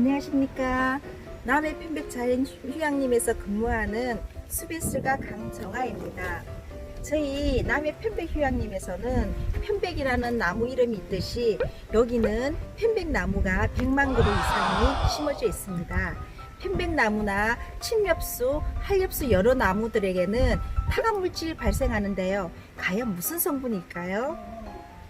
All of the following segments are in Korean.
안녕하십니까. 남해 편백자연 휴양림에서 근무하는 수베스가 강정아입니다. 저희 남해 편백 휴양림에서는 편백이라는 나무 이름이 있듯이 여기는 편백나무가 100만 그루 이상이 심어져 있습니다. 편백나무나 침엽수, 한엽수 여러 나무들에게는 타간물질이 발생하는데요. 과연 무슨 성분일까요?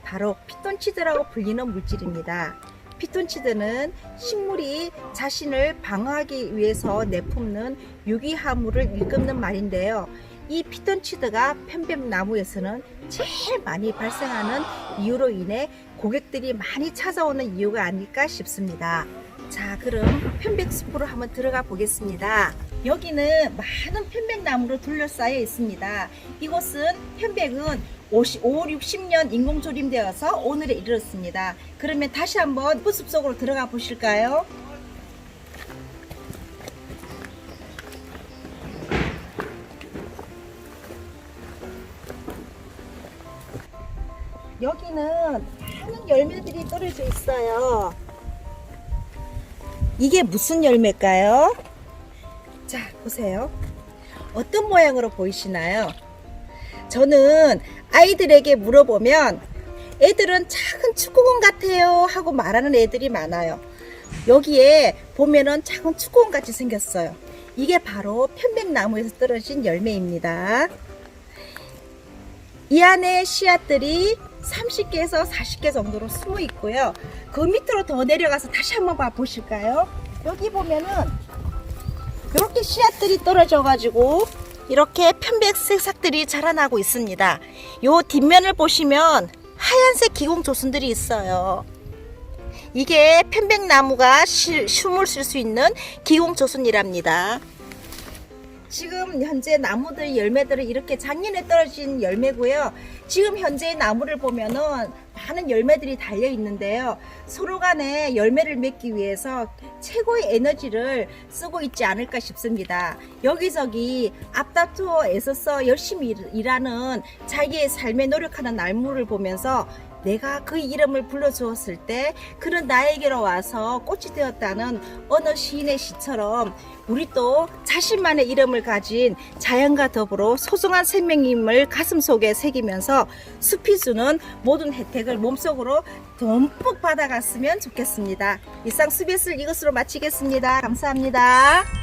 바로 피톤치드라고 불리는 물질입니다. 피톤치드는 식물이 자신을 방어하기 위해서 내뿜는 유기화물을 일컫는 말인데요. 이 피톤치드가 편백나무에서는 제일 많이 발생하는 이유로 인해 고객들이 많이 찾아오는 이유가 아닐까 싶습니다. 자, 그럼 편백숲으로 한번 들어가 보겠습니다. 여기는 많은 편백나무로 둘러싸여 있습니다. 이곳은 편백은 50, 5, 60년 인공조림되어서 오늘에 이르렀습니다. 그러면 다시 한번 숲 속으로 들어가 보실까요? 여기는 많은 열매들이 떨어져 있어요. 이게 무슨 열매일까요? 자, 보세요. 어떤 모양으로 보이시나요? 저는 아이들에게 물어보면 애들은 작은 축구공 같아요 하고 말하는 애들이 많아요. 여기에 보면은 작은 축구공 같이 생겼어요. 이게 바로 편백나무에서 떨어진 열매입니다. 이 안에 씨앗들이 30개에서 40개 정도로 숨어 있고요. 그 밑으로 더 내려가서 다시 한번 봐 보실까요? 여기 보면은 이렇게 씨앗들이 떨어져 가지고 이렇게 편백 새싹들이 자라나고 있습니다. 요 뒷면을 보시면 하얀색 기공 조순들이 있어요. 이게 편백나무가 시- 숨을 쉴 수 있는 기공 조순이랍니다. 지금 현재 나무들 열매들은 이렇게 작년에 떨어진 열매고요. 지금 현재 나무를 보면은 많은 열매들이 달려 있는데요. 서로 간에 열매를 맺기 위해서 최고의 에너지를 쓰고 있지 않을까 싶습니다. 여기저기 앞다투어 애써서 열심히 일- 일하는 자기의 삶에 노력하는 나무를 보면서 내가 그 이름을 불러주었을 때 그런 나에게로 와서 꽃이 되었다는 어느 시인의 시처럼 우리 또 자신만의 이름을 가진 자연과 더불어 소중한 생명임을 가슴속에 새기면서 숲이 주는 모든 혜택을 몸속으로 듬뿍 받아갔으면 좋겠습니다. 이상 숲에을 이것으로 마치겠습니다. 감사합니다.